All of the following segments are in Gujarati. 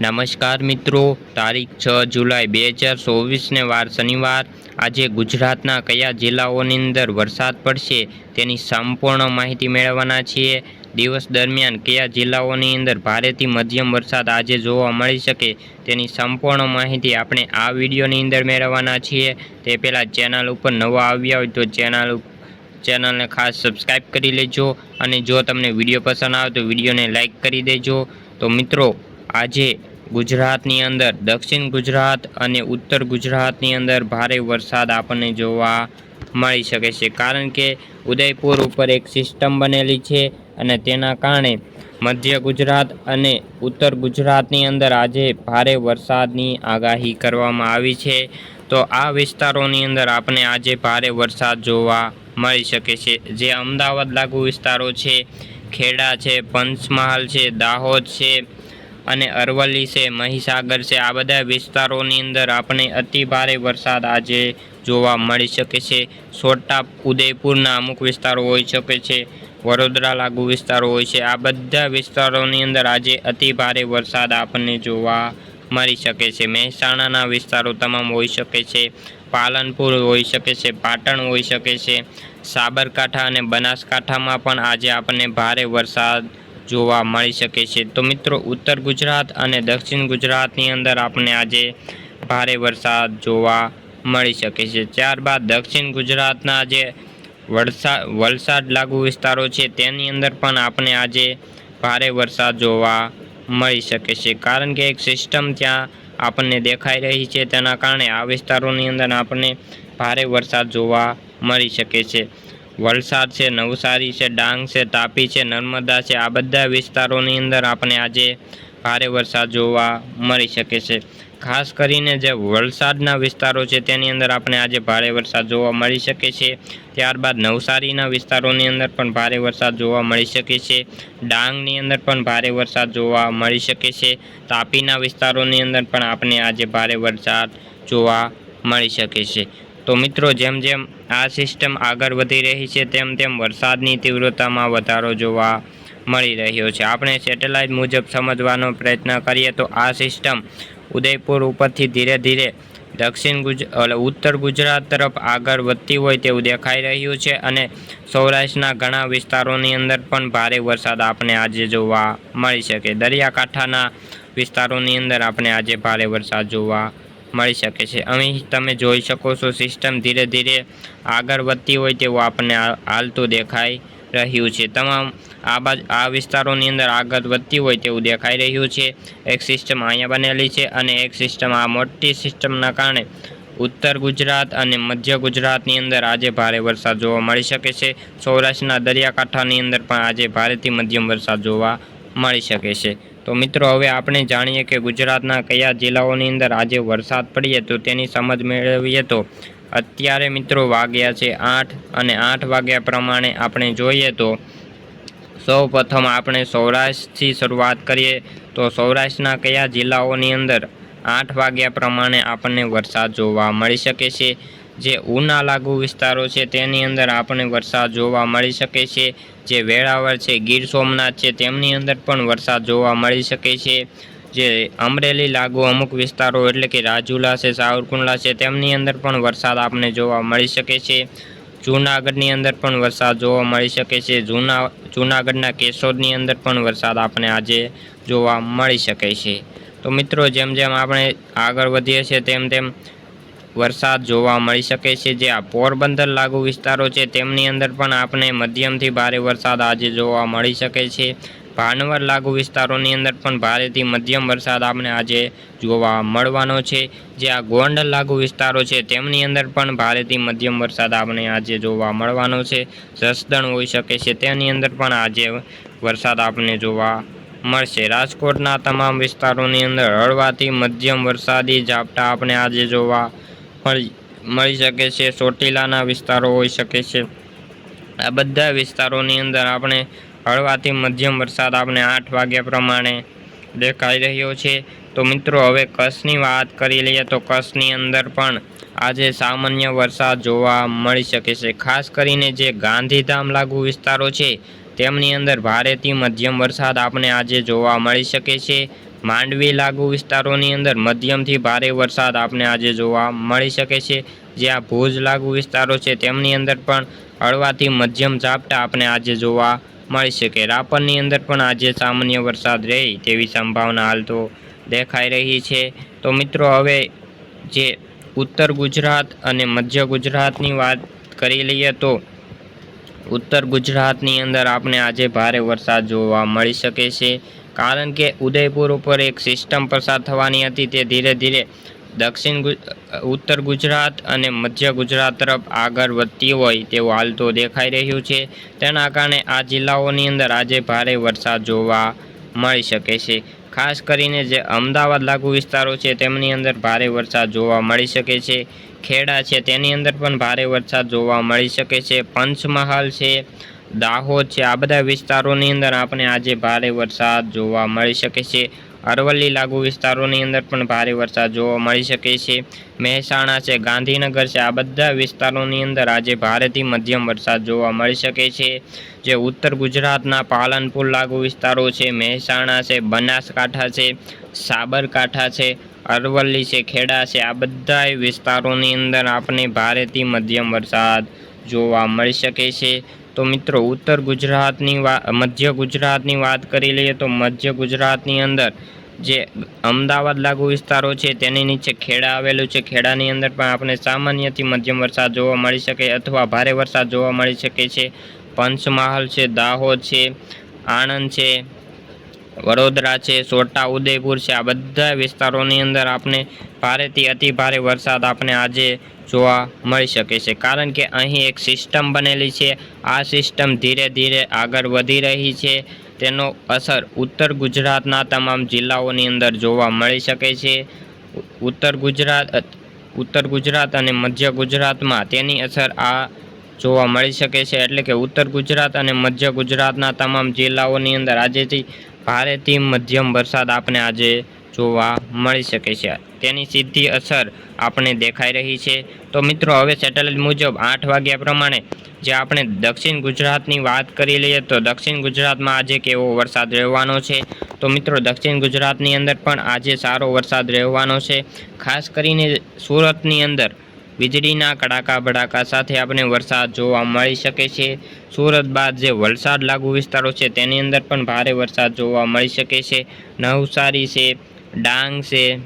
નમસ્કાર મિત્રો. તારીખ છ જુલાઈ બે હજાર ચોવીસને વાર શનિવાર. આજે ગુજરાતના કયા જિલ્લાઓની અંદર વરસાદ પડશે તેની સંપૂર્ણ માહિતી મેળવવાના છીએ. દિવસ દરમિયાન કયા જિલ્લાઓની અંદર ભારેથી મધ્યમ વરસાદ આજે જોવા મળી શકે તેની સંપૂર્ણ માહિતી આપણે આ વિડીયોની અંદર મેળવવાના છીએ. તે પહેલાં ચેનલ ઉપર નવા આવ્યા હોય તો ચેનલ ચેનલને ખાસ સબસ્ક્રાઈબ કરી લેજો અને જો તમને વીડિયો પસંદ આવે તો વિડીયોને લાઇક કરી દેજો. તો મિત્રો, આજે ગુજરાતની અંદર, દક્ષિણ ગુજરાત અને ઉત્તર ગુજરાતની અંદર ભારે વરસાદ આપણને જોવા મળી શકે છે. કારણ કે ઉદયપુર ઉપર એક સિસ્ટમ બનેલી છે અને તેના કારણે મધ્ય ગુજરાત અને ઉત્તર ગુજરાતની અંદર આજે ભારે વરસાદની આગાહી કરવામાં આવી છે. તો આ વિસ્તારોની અંદર આપણે આજે ભારે વરસાદ જોવા મળી શકે છે. જે અમદાવાદ લાગુ વિસ્તારો છે, ખેડા છે, પંચમહાલ છે, દાહોદ છે અને અરવલ્લી છે, મહીસાગર છે, આ બધા વિસ્તારોની અંદર આપણે અતિ ભારે વરસાદ આજે જોવા મળી શકે છે. છોટા ઉદયપુરના અમુક વિસ્તારો હોઈ શકે છે, વડોદરા લાગુ વિસ્તારો હોય છે. આ બધા વિસ્તારોની અંદર આજે અતિ ભારે વરસાદ આપણને જોવા મળી શકે છે. મહેસાણાના વિસ્તારો તમામ હોઈ શકે છે, પાલનપુર હોઈ શકે છે, પાટણ હોઈ શકે છે, સાબરકાંઠા અને બનાસકાંઠામાં પણ આજે આપણને ભારે વરસાદ જોવા મળી શકે છે. તો મિત્રો, ઉત્તર ગુજરાત અને દક્ષિણ ગુજરાતની અંદર આપણે આજે ભારે વરસાદ જોવા મળી શકે છે. ત્યારબાદ દક્ષિણ ગુજરાતના જે વલસાડ વલસાડ લાગુ વિસ્તારો છે, તેની અંદર પણ આપણે આજે ભારે વરસાદ જોવા મળી શકે છે. કારણ કે એક સિસ્ટમ ત્યાં આપણને દેખાઈ રહી છે, તેના કારણે આ વિસ્તારોની અંદર આપણને ભારે વરસાદ જોવા મળી શકે છે. વલસાડ છે, નવસારી છે, ડાંગ છે, તાપી છે, નર્મદા છે, આ બધા વિસ્તારોની અંદર આપણે આજે ભારે વરસાદ જોવા મળી શકે છે. ખાસ કરીને જે વલસાડના વિસ્તારો છે, તેની અંદર આપણે આજે ભારે વરસાદ જોવા મળી શકે છે. ત્યારબાદ નવસારીના વિસ્તારોની અંદર પણ ભારે વરસાદ જોવા મળી શકે છે. ડાંગની અંદર પણ ભારે વરસાદ જોવા મળી શકે છે. તાપીના વિસ્તારોની અંદર પણ આપણે આજે ભારે વરસાદ જોવા મળી શકે છે. તો મિત્રો જેમ જેમ આ સિસ્ટમ આગળ વધી રહી છે, તેમ તેમ વરસાદની તીવ્રતામાં વધારો જોવા મળી રહ્યો છે. આપણે સેટેલાઇટ મુજબ સમજવાનો પ્રયત્ન કરીએ તો આ સિસ્ટમ ઉદયપુર ઉપરથી ધીરે ધીરે દક્ષિણ ગુજ ઉત્તર ગુજરાત તરફ આગળ વધતી હોય તેવું દેખાઈ રહ્યું છે અને સૌરાષ્ટ્રના ઘણા વિસ્તારોની અંદર પણ ભારે વરસાદ આપણે આજે જોવા મળી શકે. દરિયાકાંઠાના વિસ્તારોની અંદર આપણે આજે ભારે વરસાદ જોવા મળી શકે છે. અહીં તમે જોઈ શકો છો સિસ્ટમ ધીરે ધીરે આગળ વધતી હોય તેવું આપણને હાલતું દેખાઈ રહ્યું છે. તમામ આ બાજ, આ વિસ્તારોની અંદર આગળ વધતી હોય તેવું દેખાઈ રહ્યું છે. એક સિસ્ટમ અહીંયા બનેલી છે અને એક સિસ્ટમ આ મોટી સિસ્ટમના કારણે ઉત્તર ગુજરાત અને મધ્ય ગુજરાતની અંદર આજે ભારે વરસાદ જોવા મળી શકે છે. સૌરાષ્ટ્રના દરિયાકાંઠાની અંદર પણ આજે ભારેથી મધ્યમ વરસાદ જોવા મળી શકે છે. તો મિત્રો, હવે આપણે જાણીએ કે ગુજરાતના કયા જિલ્લાઓની અંદર આજે વરસાદ પડીએ તો તેની સમજ મેળવીએ તો અત્યારે મિત્રો વાગ્યા છે આઠ અને આઠ વાગ્યા પ્રમાણે આપણે જોઈએ તો સૌ પ્રથમ આપણે સૌરાષ્ટ્રથી શરૂઆત કરીએ તો સૌરાષ્ટ્રના કયા જિલ્લાઓની અંદર આઠ વાગ્યા પ્રમાણે આપણને વરસાદ જોવા મળી શકે છે? જે ઉના લાગુ વિસ્તારો છે, તેની અંદર આપણને વરસાદ જોવા મળી શકે છે. જે વેળાવળ છે, ગીર સોમનાથ છે, તેમની અંદર પણ વરસાદ જોવા મળી શકે છે. જે અમરેલી લાગુ અમુક વિસ્તારો એટલે કે રાજુલા છે, સાવરકુંડલા છે, તેમની અંદર પણ વરસાદ આપણને જોવા મળી શકે છે. જૂનાગઢની અંદર પણ વરસાદ જોવા મળી શકે છે. જૂના, જૂનાગઢના કેશોદની અંદર પણ વરસાદ આપણે આજે જોવા મળી શકે છે. તો મિત્રો, જેમ જેમ આપણે આગળ વધીએ છીએ, તેમ તેમ વરસાદ જોવા મળી શકે છે. જે આ પોરબંદર લાગુ વિસ્તારો છે, તેમની અંદર પણ આપણે મધ્યમથી ભારે વરસાદ આજે જોવા મળી શકે છે. ભાનવર લાગુ વિસ્તારોની અંદર પણ ભારેથી મધ્યમ વરસાદ આપણે આજે જોવા મળવાનો છે. જે આ ગોંડલ લાગુ વિસ્તારો છે, તેમની અંદર પણ ભારેથી મધ્યમ વરસાદ આપણે આજે જોવા મળવાનો છે. જસદણ હોઈ શકે છે, તેની અંદર પણ આજે વરસાદ આપણે જોવા મળશે. રાજકોટના તમામ વિસ્તારોની અંદર હળવાથી મધ્યમ વરસાદી ઝાપટા આપણે આજે જોવા મળી મળી શકે છે. ચોટીલાના વિસ્તારો હોઈ શકે છે. આ બધા વિસ્તારોની અંદર આપણે હળવાથી મધ્યમ વરસાદ આપણે આઠ વાગ્યા પ્રમાણે દેખાઈ રહ્યો છે. તો મિત્રો, હવે કચ્છની વાત કરી લઈએ તો કચ્છની અંદર પણ આજે સામાન્ય વરસાદ જોવા મળી શકે છે. ખાસ કરીને જે ગાંધીધામ લાગુ વિસ્તારો છે તેમની અંદર ભારેથી મધ્યમ વરસાદ આપણે આજે જોવા મળી શકે છે. માંડવી લાગુ વિસ્તારોની અંદર મધ્યમથી ભારે વરસાદ આપણે આજે જોવા મળી શકે છે. જ્યાં ભુજ લાગુ વિસ્તારો છે, તેમની અંદર પણ હળવાથી મધ્યમ ઝાપટા આપણે આજે જોવા મળી શકે. રાપરની અંદર પણ આજે સામાન્ય વરસાદ રહે તેવી સંભાવના હાલ તો દેખાઈ રહી છે. તો મિત્રો, હવે જે ઉત્તર ગુજરાત અને મધ્ય ગુજરાતની વાત કરી લઈએ તો ઉત્તર ગુજરાતની અંદર આપણે આજે ભારે વરસાદ જોવા મળી શકે છે. કારણ કે ઉદયપુર ઉપર એક સિસ્ટમ પસાર થવાની હતી તે ધીરે ધીરે દક્ષિણ ઉત્તર ગુજરાત અને મધ્ય ગુજરાત તરફ આગળ વધતી હોય તેવું હાલ તો દેખાઈ રહ્યું છે. તેના કારણે આ જિલ્લાઓની અંદર આજે ભારે વરસાદ જોવા મળી શકે છે. ખાસ કરીને જે અમદાવાદ લાગુ વિસ્તારો છે, તેમની અંદર ભારે વરસાદ જોવા મળી શકે છે. ખેડા છે, તેની અંદર પણ ભારે વરસાદ જોવા મળી શકે છે. પંચમહાલ છે, દાહોદ છે, આ બધા વિસ્તારોની અંદર આપણે આજે ભારે વરસાદ જોવા મળી શકે છે. અરવલ્લી લાગુ વિસ્તારોની અંદર પણ ભારે વરસાદ જોવા મળી શકે છે. મહેસાણા છે, ગાંધીનગર છે, આ બધા વિસ્તારોની અંદર આજે ભારેથી મધ્યમ વરસાદ જોવા મળી શકે છે. જે ઉત્તર ગુજરાતના પાલનપુર લાગુ વિસ્તારો છે, મહેસાણા છે, બનાસકાંઠા છે, સાબરકાંઠા છે, અરવલ્લી છે, ખેડા છે, આ બધા વિસ્તારોની અંદર આપણે ભારેથી મધ્યમ વરસાદ જોવા મળી શકે છે. તો મિત્રો, ઉત્તર ગુજરાતની વા, મધ્ય ગુજરાતની વાત કરી લઈએ તો મધ્ય ગુજરાતની અંદર જે અમદાવાદ લાગુ વિસ્તારો છે, તેની નીચે ખેડા આવેલું છે. ખેડાની અંદર પણ આપણે સામાન્યથી મધ્યમ વરસાદ જોવા મળી શકે અથવા ભારે વરસાદ જોવા મળી શકે છે. પંચમહાલ છે, દાહોદ છે, આણંદ છે, વડોદરા છે છોટા ઉદયપુર છે. આ બધા વિસ્તારોની અંદર આપણે ભારેથી અતિ ભારે વરસાદ આપણે આજે જોવા મળી શકે છે. કારણ કે અહીં એક સિસ્ટમ બનેલી છે. આ સિસ્ટમ ધીરે ધીરે આગળ વધી રહી છે. તેનો અસર ઉત્તર ગુજરાતના તમામ જિલ્લાઓની અંદર જોવા મળી શકે છે. ઉત્તર ગુજરાત ઉત્તર ગુજરાત અને મધ્ય ગુજરાતમાં તેની અસર આ જોવા મળી શકે છે. એટલે કે ઉત્તર ગુજરાત અને મધ્ય ગુજરાતના તમામ જિલ્લાઓની અંદર આજેથી ભારેથી મધ્યમ વરસાદ આપણે આજે જોવા મળી શકે છે. તેની સીધી અસર આપણે દેખાઈ રહી છે. તો મિત્રો, હવે સેટેલાઇટ મુજબ આઠ વાગ્યા પ્રમાણે જે આપણે દક્ષિણ ગુજરાતની વાત કરી લઈએ, તો દક્ષિણ ગુજરાતમાં આજે કેવો વરસાદ રહેવાનો છે? તો મિત્રો, દક્ષિણ ગુજરાતની અંદર પણ આજે સારો વરસાદ રહેવાનો છે. ખાસ કરીને સુરતની અંદર વીજળીના કડાકા ભડાકા સાથે આપણે વરસાદ જોવા મળી શકે છે. સુરત બાદ જે વલસાડ લાગુ વિસ્તારો છે, તેની અંદર પણ ભારે વરસાદ જોવા મળી શકે છે. નવસારી છે ડાંગ છે,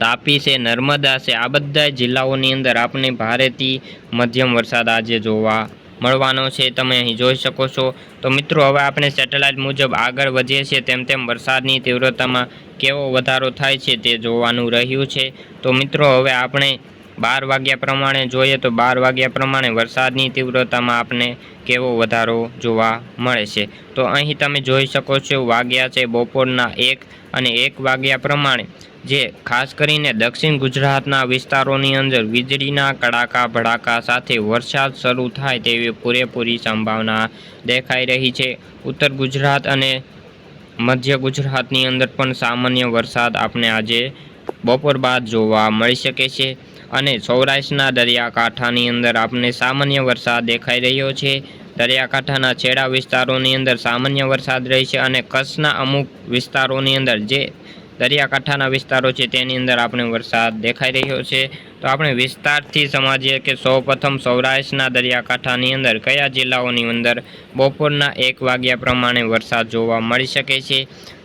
તાપી છે, નર્મદા છે, આ બધા જિલ્લાઓની અંદર આપણે ભારેથી મધ્યમ વરસાદ આજે જોવા મળવાનો છે. તમે અહીં જોઈ શકો છો. તો મિત્રો, હવે આપણે સેટેલાઇટ મુજબ આગળ વધીએ છીએ. તેમ તેમ વરસાદની તીવ્રતામાં કેવો વધારો થાય છે તે જોવાનું રહ્યું છે. તો મિત્રો, હવે આપણે બાર વાગ્યા પ્રમાણે જોઈએ તો બાર વાગ્યા પ્રમાણે વરસાદની તીવ્રતામાં આપને કેવો વધારો જોવા મળે છે. તો અહીં તમે જોઈ શકો છો, વાગ્યા છે બપોરના એક અને એક વાગ્યા પ્રમાણે, જે ખાસ કરીને દક્ષિણ ગુજરાતના વિસ્તારોની અંદર વીજળીના કડાકા ભડાકા સાથે વરસાદ શરૂ થાય તેવી પૂરેપૂરી સંભાવના દેખાઈ રહી છે. ઉત્તર ગુજરાત અને મધ્ય ગુજરાતની અંદર પણ સામાન્ય વરસાદ આપણે આજે બપોર બાદ જોવા મળી શકે છે. અને સૌરાષ્ટ્રના દરિયાકાંઠાની અંદર આપને સામાન્ય વરસાદ દેખાઈ રહ્યો છે. દરિયાકાંઠાના છેડા વિસ્તારોની અંદર સામાન્ય વરસાદ રહે છે અને કચ્છના અમુક વિસ્તારોની અંદર જે દરિયાકાંઠાના વિસ્તારો છે તેની અંદર આપણે વરસાદ દેખાઈ રહ્યો છે. તો આપણે વિસ્તારથી સમજીએ કે સૌપ્રથમ સૌરાષ્ટ્રના દરિયાકાંઠાની અંદર કયા જિલ્લાઓની અંદર બપોરના એક વાગ્યા પ્રમાણે વરસાદ જોવા મળી શકે છે?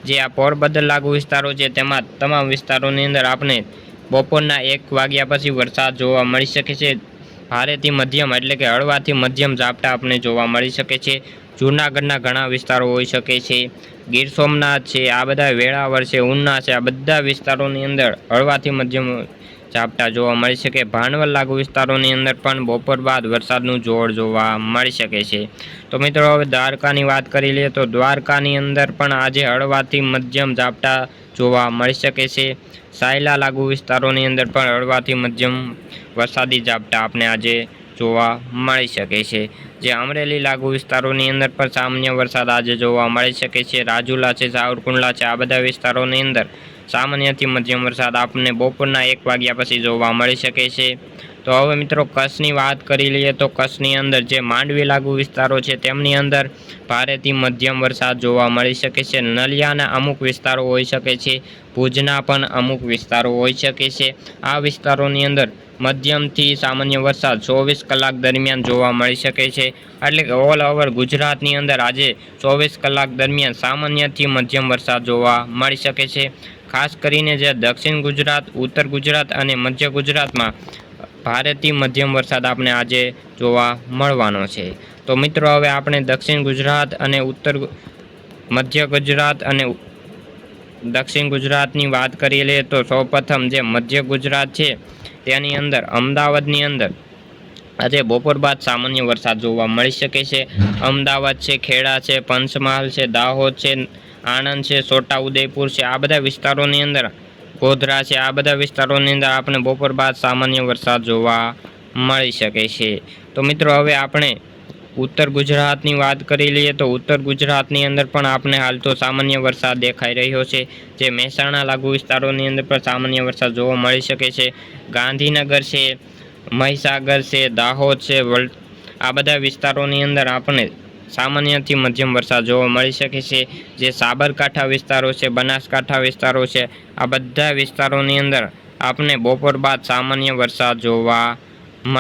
જે આ પોરબંદર લાગુ વિસ્તારો છે, તેમાં તમામ વિસ્તારોની અંદર આપણે બપોરના એક વાગ્યા પછી વરસાદ જોવા મળી શકે છે. ભારેથી મધ્યમ એટલે કે હળવાથી મધ્યમ ઝાપટા આપણે જોવા મળી શકે છે. જૂનાગઢના ઘણા વિસ્તારો હોઈ શકે છે. ગીર સોમનાથ છે, આ બધા વેળાવળ છે, ઉના છે, આ બધા વિસ્તારોની અંદર હળવાથી મધ્યમ ઝાપટા જોવા મળી શકે. ભાણવલ લાગુ વિસ્તારોની અંદર પણ બપોર બાદ વરસાદનું જોર જોવા મળી શકે છે. તો મિત્રો, હવે દ્વારકાની વાત કરી લઈએ તો દ્વારકાની અંદર પણ આજે હળવાથી મધ્યમ ઝાપટા જોવા મળી શકે છે. સાયલા લાગુ વિસ્તારોની અંદર પણ હળવાથી મધ્યમ વરસાદી ઝાપટા આપણે આજે જોવા મળી શકે છે. જે અમરેલી લાગુ વિસ્તારોની અંદર પણ સામાન્ય વરસાદ આજે જોવા મળી શકે છે. રાજુલા છે, સાવરકુંડલા છે, આ બધા વિસ્તારોની અંદર સામાન્યથી મધ્યમ વરસાદ આપણને બપોરના એક વાગ્યા પછી જોવા મળી શકે છે. તો હવે મિત્રો કચ્છની વાત કરી લઈએ તો કચ્છની અંદર જે માંડવી લાગુ વિસ્તારો છે તેમની અંદર ભારેથી મધ્યમ વરસાદ જોવા મળી શકે છે. નલિયાના અમુક વિસ્તારો હોઈ શકે છે, ભુજના પણ અમુક વિસ્તારો હોઈ શકે છે. આ વિસ્તારોની અંદર મધ્યમથી સામાન્ય વરસાદ ચોવીસ કલાક દરમિયાન જોવા મળી શકે છે. એટલે કે ઓલ ઓવર ગુજરાતની અંદર આજે ચોવીસ કલાક દરમિયાન સામાન્યથી મધ્યમ વરસાદ જોવા મળી શકે છે. ખાસ કરીને જે દક્ષિણ ગુજરાત, ઉત્તર ગુજરાત અને મધ્ય ગુજરાતમાં ભારેથી મધ્યમ વરસાદ આપણે આજે જોવા મળવાનો છે. તો મિત્રો, હવે આપણે દક્ષિણ ગુજરાત અને ઉત્તર મધ્ય ગુજરાત અને દક્ષિણ ગુજરાતની વાત કરી લઈએ તો સૌપ્રથમ જે મધ્ય ગુજરાત છે, તેની અંદર, અમદાવાદની અંદર આજે બપોર બાદ સામાન્ય વરસાદ જોવા મળી શકે છે. અમદાવાદ છે, ખેડા છે, પંચમહાલ છે, દાહોદ છે આણંદ છે છોટાઉદેપુર છે, આ બધા વિસ્તારોની અંદર, ગોધરા છે, આ બધા વિસ્તારોની અંદર આપણે બપોર બાદ સામાન્ય વરસાદ જોવા મળી શકે છે. તો મિત્રો, હવે આપણે ઉત્તર ગુજરાતની વાત કરી લઈએ તો ઉત્તર ગુજરાતની અંદર પણ આપણે હાલ તો સામાન્ય વરસાદ દેખાઈ રહ્યો છે. જે મહેસાણા લાગુ વિસ્તારોની અંદર પણ સામાન્ય વરસાદ જોવા મળી શકે છે. ગાંધીનગર છે, મહીસાગર છે, દાહોદ છે આ બધા વિસ્તારોની અંદર આપણે સામાન્યથી મધ્યમ વરસાદ જોવા મળી શકે છે. જે સાબરકાંઠા વિસ્તારો છે, બનાસકાંઠા વિસ્તારો છે, આ બધા વિસ્તારોની અંદર આપણે બપોર બાદ સામાન્ય વરસાદ જોવા